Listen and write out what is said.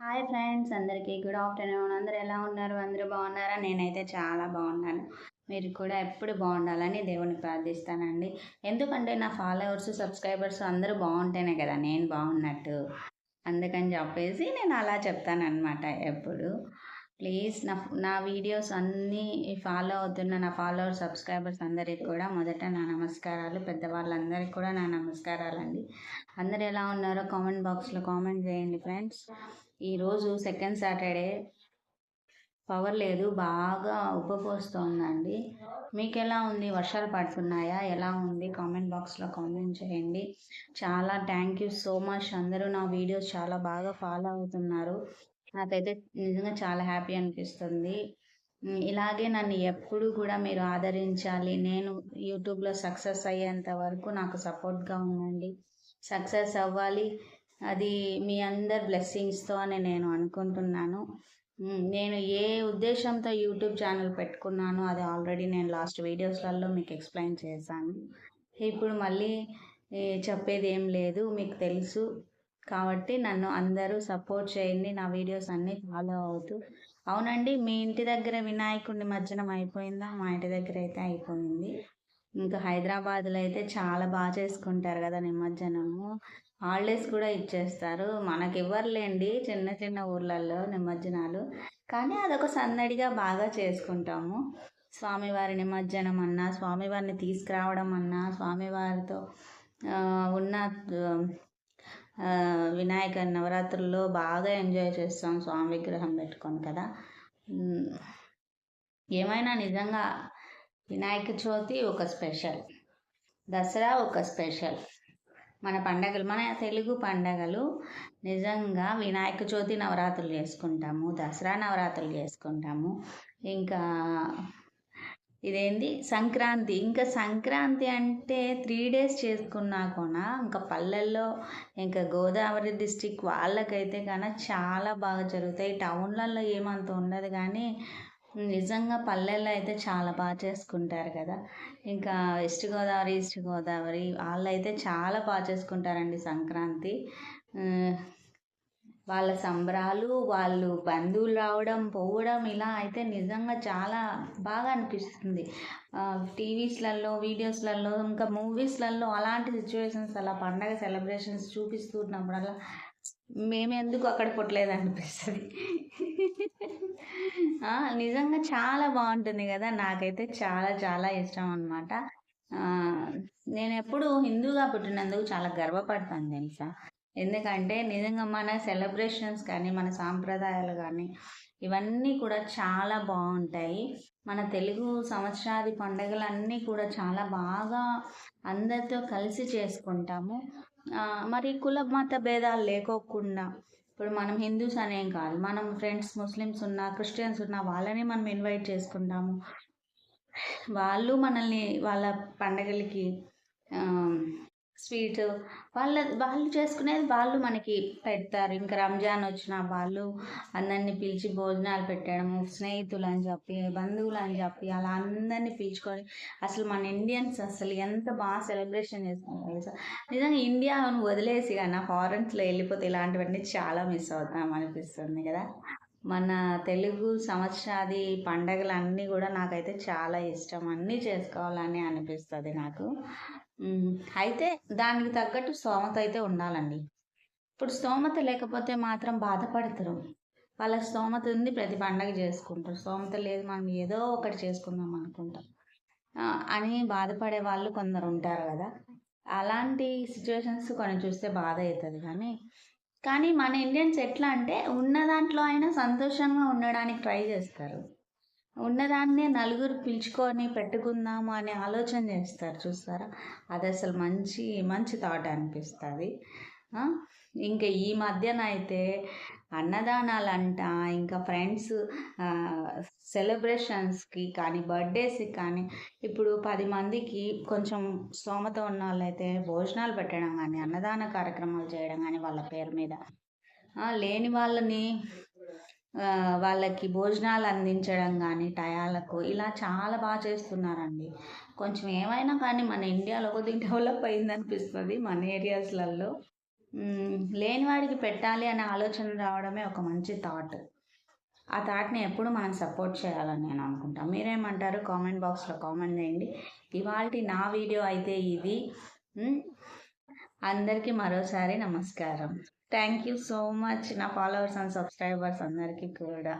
Hi friends అందరికీ good afternoon. అందరూ ఎలా ఉన్నారు? అందరూ బాగున్నారా? నేనైతే చాలా బాగున్నాను. మీరు కూడా ఎప్పుడు బాగుండాలని దేవుని ప్రార్థిస్తానండి. ఎందుకంటే నా ఫాలోవర్స్ సబ్స్క్రైబర్స్ అందరూ బాగుంటేనే కదా నేను బాగున్నట్టు. అందుకని చెప్పేసి నేను అలా చెప్తానమాట ఎప్పుడు. ప్లీజ్ నా నా వీడియోస్ అన్నీ ఫాలో అవుతున్న నా ఫాలోవర్ సబ్స్క్రైబర్స్ అందరికి కూడా మొదట నా నమస్కారాలు. పెద్దవాళ్ళందరికీ కూడా నా నమస్కారాలు అండి అందరు ఎలా ఉన్నారో కామెంట్ బాక్స్లో కామెంట్ చేయండి ఫ్రెండ్స్. ఈరోజు సెకండ్ సాటర్డే. పవర్ లేదు బాగా ఉపపోస్తోందండి మీకు ఎలా ఉంది? వర్షాలు పడుతున్నాయా? ఎలా ఉంది? కామెంట్ బాక్స్లో కామెంట్ చేయండి. చాలా థ్యాంక్ యూ సో మచ్. అందరూ నా వీడియోస్ చాలా బాగా ఫాలో అవుతున్నారు. నాకైతే నిజంగా చాలా హ్యాపీ అనిపిస్తుంది. ఇలాగే నన్ను ఎప్పుడు కూడా మీరు ఆదరించాలి. నేను యూట్యూబ్లో సక్సెస్ అయ్యేంత వరకు నాకు సపోర్ట్గా ఉండండి. సక్సెస్ అవ్వాలి. అది మీ అందరి బ్లెస్సింగ్స్తో అని నేను అనుకుంటున్నాను. నేను ఏ ఉద్దేశంతో యూట్యూబ్ ఛానల్ పెట్టుకున్నాను అది ఆల్రెడీ నేను లాస్ట్ వీడియోస్లలో మీకు ఎక్స్ప్లెయిన్ చేశాను. ఇప్పుడు మళ్ళీ చెప్పేది ఏం లేదు మీకు తెలుసు. కాబట్టి నన్ను అందరూ సపోర్ట్ చేయండి నా వీడియోస్ అన్నీ ఫాలో అవుతూ. అవునండి మీ ఇంటి దగ్గర వినాయకుడిని మధ్యనం అయిపోయిందా? మా ఇంటి దగ్గర అయితే అయిపోయింది. ఇంకా హైదరాబాద్లో అయితే చాలా బాగా చేసుకుంటారు కదా నిమజ్జనము. హాలిడేస్ కూడా ఇచ్చేస్తారు. మనకి ఇవ్వర్లేండి చిన్న చిన్న ఊర్లలో నిమజ్జనాలు. కానీ అదొక సందడిగా బాగా చేసుకుంటాము. స్వామివారి నిమజ్జనం అన్నా స్వామివారిని తీసుకురావడం అన్నా స్వామివారితో ఉన్న వినాయక నవరాత్రుల్లో బాగా ఎంజాయ్ చేస్తాం స్వామి విగ్రహం పెట్టుకొని కదా. ఏమైనా నిజంగా వినాయక చవితి ఒక స్పెషల్. దసరా ఒక స్పెషల్. మన పండగలు మన తెలుగు పండగలు నిజంగా వినాయక చవితి నవరాత్రులు చేసుకుంటాము దసరా నవరాత్రులు చేసుకుంటాము. ఇంకా ఇదేంటి సంక్రాంతి. ఇంకా సంక్రాంతి అంటే త్రీ డేస్ చేసుకున్నా కూడా ఇంకా పల్లెల్లో ఇంకా గోదావరి డిస్టిక్ వాళ్ళకైతే కన్నా చాలా బాగా జరుగుతాయి. టౌన్లలో ఏమంత ఉండదు కానీ నిజంగా పల్లెల్లో అయితే చాలా బాగా చేసుకుంటారు కదా. ఇంకా వెస్ట్ గోదావరి ఈస్ట్ గోదావరి వాళ్ళు అయితే చాలా బాగా చేసుకుంటారండి సంక్రాంతి. వాళ్ళ సంబరాలు వాళ్ళు బంధువులు రావడం పోవడం ఇలా అయితే నిజంగా చాలా బాగా అనిపిస్తుంది. టీవీస్లలో వీడియోస్లలో ఇంకా మూవీస్లలో అలాంటి సిచ్యువేషన్స్ అలా పండగ సెలబ్రేషన్స్ చూపిస్తున్నప్పుడల్లా మేము ఎందుకు అక్కడ పుట్టలేదు అనిపిస్తుంది నిజంగా చాలా బాగుంటుంది కదా. నాకైతే చాలా చాలా ఇష్టం అనమాట నేను ఎప్పుడు హిందూగా పుట్టినందుకు చాలా గర్వపడతాను తెలుసా? ఎందుకంటే నిజంగా మన సెలబ్రేషన్స్ కానీ మన సాంప్రదాయాలు కానీ ఇవన్నీ కూడా చాలా బాగుంటాయి. మన తెలుగు సంవత్సరాది పండుగలన్నీ కూడా చాలా బాగా అందరితో కలిసి చేసుకుంటాము. మరి కుల మత భేదాలు లేకోకుండా ఇప్పుడు మనం హిందూస్ అనేం కాదు మనం ఫ్రెండ్స్ ముస్లిమ్స్ ఉన్నా క్రిస్టియన్స్ ఉన్నా వాళ్ళని మనం ఇన్వైట్ చేసుకుంటాము. వాళ్ళు మనల్ని వాళ్ళ పండగలకి స్వీట్. వాళ్ళ వాళ్ళు చేసుకునేది వాళ్ళు మనకి పెడతారు. ఇంకా రంజాన్ వచ్చిన వాళ్ళు అందరినీ పిలిచి భోజనాలు పెట్టడం స్నేహితులు అని చెప్పి బంధువులు అని చెప్పి అలా అందరినీ పిలుచుకొని అసలు మన ఇండియన్స్ అసలు ఎంత బాగా సెలబ్రేషన్ చేసుకుంటారు తెలుసా? నిజంగా ఇండియాను వదిలేసి కన్నా ఫారెన్స్లో వెళ్ళిపోతే ఇలాంటివన్నీ చాలా మిస్ అవుతాం అనిపిస్తుంది కదా? మన తెలుగు సంవత్సరాది పండగలన్నీ కూడా నాకైతే చాలా ఇష్టం. అన్నీ చేసుకోవాలని అనిపిస్తుంది నాకు. అయితే దానికి తగ్గట్టు స్తోమత అయితే ఉండాలండి. ఇప్పుడు స్తోమత లేకపోతే మాత్రం బాధపడతారు. వాళ్ళ స్తోమత ఉంది ప్రతి పండగ చేసుకుంటారు. స్తోమత లేదు మనం ఏదో ఒకటి చేసుకుందాం అనుకుంటాం. అని బాధపడే వాళ్ళు కొందరు ఉంటారు కదా. అలాంటి సిచ్యువేషన్స్ కొన్ని చూస్తే బాధ అవుతుంది కానీ కానీ మన ఇండియన్స్ ఎట్లా అంటే ఉన్న దాంట్లో అయినా సంతోషంగా ఉండడానికి ట్రై చేస్తారు. ఉన్నదాన్నే నలుగురు పిలుచుకొని పెట్టుకుందాము అనే ఆలోచన చేస్తారు చూస్తారా? అది అసలు మంచి మంచి థాట్ అనిపిస్తుంది. ఇంకా ఈ మధ్యన అయితే అన్నదానాలంట ఇంకా ఫ్రెండ్స్ సెలబ్రేషన్స్కి కానీ బర్త్డేస్కి కానీ ఇప్పుడు పది మందికి కొంచెం స్తోమత ఉన్న వాళ్ళైతే భోజనాలు పెట్టడం కానీ అన్నదాన కార్యక్రమాలు చేయడం కానీ వాళ్ళ పేరు మీద. లేని వాళ్ళని వాళ్ళకి భోజనాలు అందించడం కానీ టయాలకు ఇలా చాలా బాగా చేస్తున్నారండి. కొంచెం ఏమైనా కానీ మన ఇండియాలో కొద్దిగా డెవలప్ అయింది అనిపిస్తుంది మన ఏరియాస్లలో. లేనివాడికి పెట్టాలి అనే ఆలోచన రావడమే ఒక మంచి థాట్. ఆ థాట్ని ఎప్పుడు మనం సపోర్ట్ చేయాలని నేను అనుకుంటాను మీరేమంటారు? కామెంట్ బాక్స్లో కామెంట్ చేయండి. ఇవాళ నా వీడియో అయితే ఇది. అందరికీ మరోసారి నమస్కారం. థ్యాంక్ యూ సో మచ్ నా ఫాలోవర్స్ అండ్ సబ్స్క్రైబర్స్ అందరికీ కూడా.